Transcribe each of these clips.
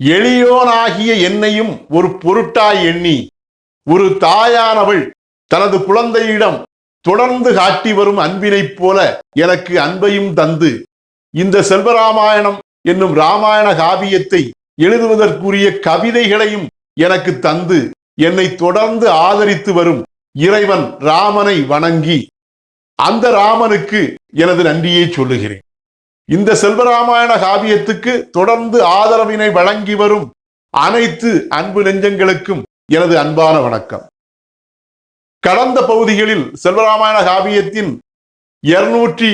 எளியோனாகிய என்னையும் ஒரு பொருட்டாய் எண்ணி ஒரு தாயானவள் தனது குழந்தையிடம் தொடர்ந்து காட்டி வரும் அன்பினைப் போல எனக்கு அன்பையும் தந்து இந்த செல்வராமாயணம் என்னும் ராமாயண காவியத்தை எழுதுவதற்குரிய கவிதைகளையும் எனக்கு தந்து என்னை தொடர்ந்து ஆதரித்து வரும் இறைவன் ராமனை வணங்கி அந்த ராமனுக்கு எனது நன்றியை சொல்லுகிறேன். இந்த செல்வராமாயண காவியத்துக்கு தொடர்ந்து ஆதரவினை வழங்கி வரும் அனைத்து அன்பு நெஞ்சங்களுக்கும் எனது அன்பான வணக்கம். கடந்த பகுதிகளில் செல்வராமாயண காவியத்தின் இருநூற்றி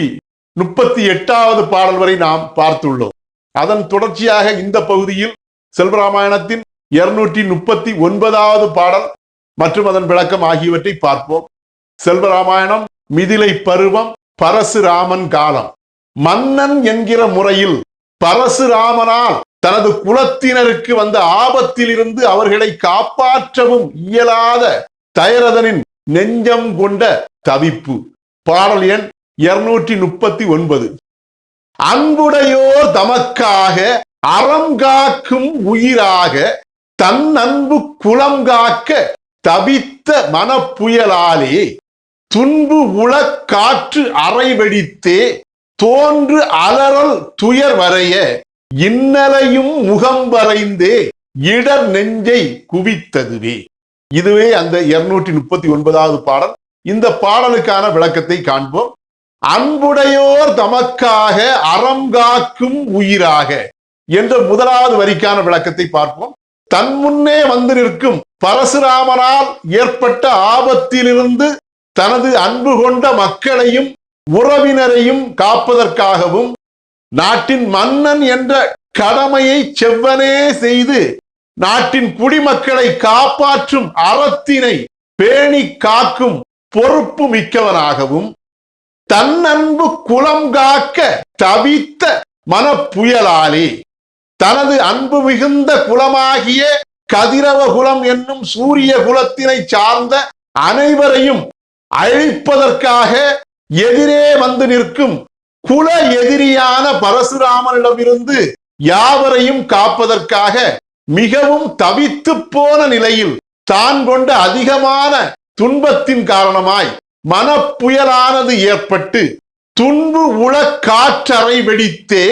முப்பத்தி எட்டாவது பாடல் வரை நாம் பார்த்துள்ளோம். அதன் தொடர்ச்சியாக இந்த பகுதியில் செல்வராமாயணத்தின் இருநூற்றி முப்பத்தி ஒன்பதாவது பாடல் மற்றும் அதன் விளக்கம் ஆகியவற்றை பார்ப்போம். செல்வராமாயணம் மிதிலை பருவம் பரசுராமன் காலம். மன்னன் என்கிற முறையில் பரசுராமனால் தனது குலத்தினருக்கு வந்த ஆபத்திலிருந்து அவர்களை காப்பாற்றவும் இயலாத தயரதனின் நெஞ்சம் கொண்ட தவிப்பு. பாடல் எண் இருநூற்றி முப்பத்தி ஒன்பது அன்புடையோர் தமக்காக அறம் காக்கும் உயிராக தன் அன்பு குலம் காக்க தவித்த மனப்புயலாலே துன்பு உள காற்று அறை வெடித்தே தோன்று அலறல் துயர் வரைய இன்னலையும் முகம் வரைந்தே இடர் நெஞ்சை குவித்ததுவே. இதுவே அந்த இருநூற்றி முப்பத்தி ஒன்பதாவது பாடல். இந்த பாடலுக்கான விளக்கத்தை காண்போம். அன்புடையோர் தமக்காக அறம் காக்கும் உயிராக என்ற முதலாவது வரிக்கான விளக்கத்தை பார்ப்போம். தன் முன்னே வந்து நிற்கும் பரசுராமனால் ஏற்பட்ட ஆபத்திலிருந்து தனது அன்பு கொண்ட மக்களையும் உறவினரையும் காப்பதற்காகவும் நாட்டின் மன்னன் என்ற கடமையை செவ்வனே செய்து நாட்டின் குடிமக்களை காப்பாற்றும் அறத்தினை பேணி காக்கும் பொறுப்பு மிக்கவனாகவும் தன்னன்பு குலம் காக்க தவித்த மனப்புயலாலே தனது அன்பு மிகுந்த குலமாகிய கதிரவ குலம் என்னும் சூரிய குலத்தினை சார்ந்த அனைவரையும் அழிப்பதற்காக எதிரே வந்து நிற்கும் குல எதிரியான பரசுராமனிடமிருந்து யாவரையும் காப்பதற்காக மிகவும் தவித்து போன நிலையில் தான் கொண்ட அதிகமான துன்பத்தின் காரணமாய் மனப்புயலானது ஏற்பட்டு துன்பு உள காற்றறை வெடித்தே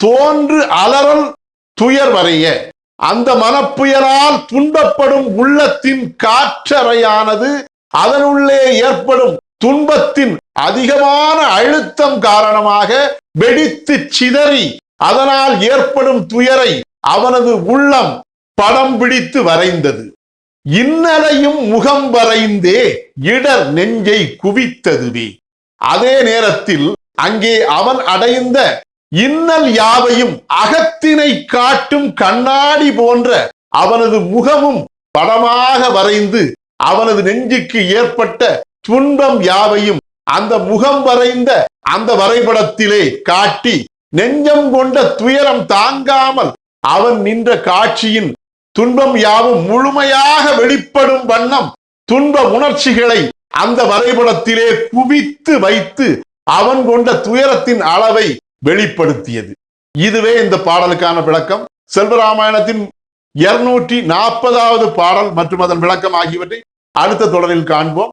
தோன்று அலறல் துயர் வரைய. அந்த மனப்புயலால் துன்பப்படும் உள்ளத்தின் காற்றறையானது அதனுள்ளே ஏற்படும் துன்பத்தின் அதிகமான அழுத்தம் காரணமாக வெடித்து சிதறி அதனால் ஏற்படும் துயரை அவனது உள்ளம் படம் பிடித்து வரைந்தது. இன்னலையும் முகம் வரைந்தே இடர் நெஞ்சை குவித்ததுவே. அதே நேரத்தில் அங்கே அவன் அடைந்த இன்னல் யாவையும் அகத்தினை காட்டும் கண்ணாடி போன்ற அவனது முகமும் படமாக வரைந்து அவனது நெஞ்சுக்கு ஏற்பட்ட துன்பம் யாவையும் அந்த முகம் வரைந்த அந்த வரைபடத்திலே காட்டி நெஞ்சம் கொண்ட துயரம் தாங்காமல் அவன் நின்ற காட்சியின் துன்பம் யாவும் முழுமையாக வெளிப்படும் வண்ணம் துன்ப உணர்ச்சிகளை அந்த வரைபடத்திலே குவித்து வைத்து அவன் கொண்ட துயரத்தின் அளவை வெளிப்படுத்தியது. இதுவே இந்த பாடலுக்கான விளக்கம். செல்வராமாயணத்தின் இருநூற்றி நாற்பதாவது பாடல் மற்றும் அதன் விளக்கம் ஆகியவற்றை அடுத்த தொடரில் காண்போம்.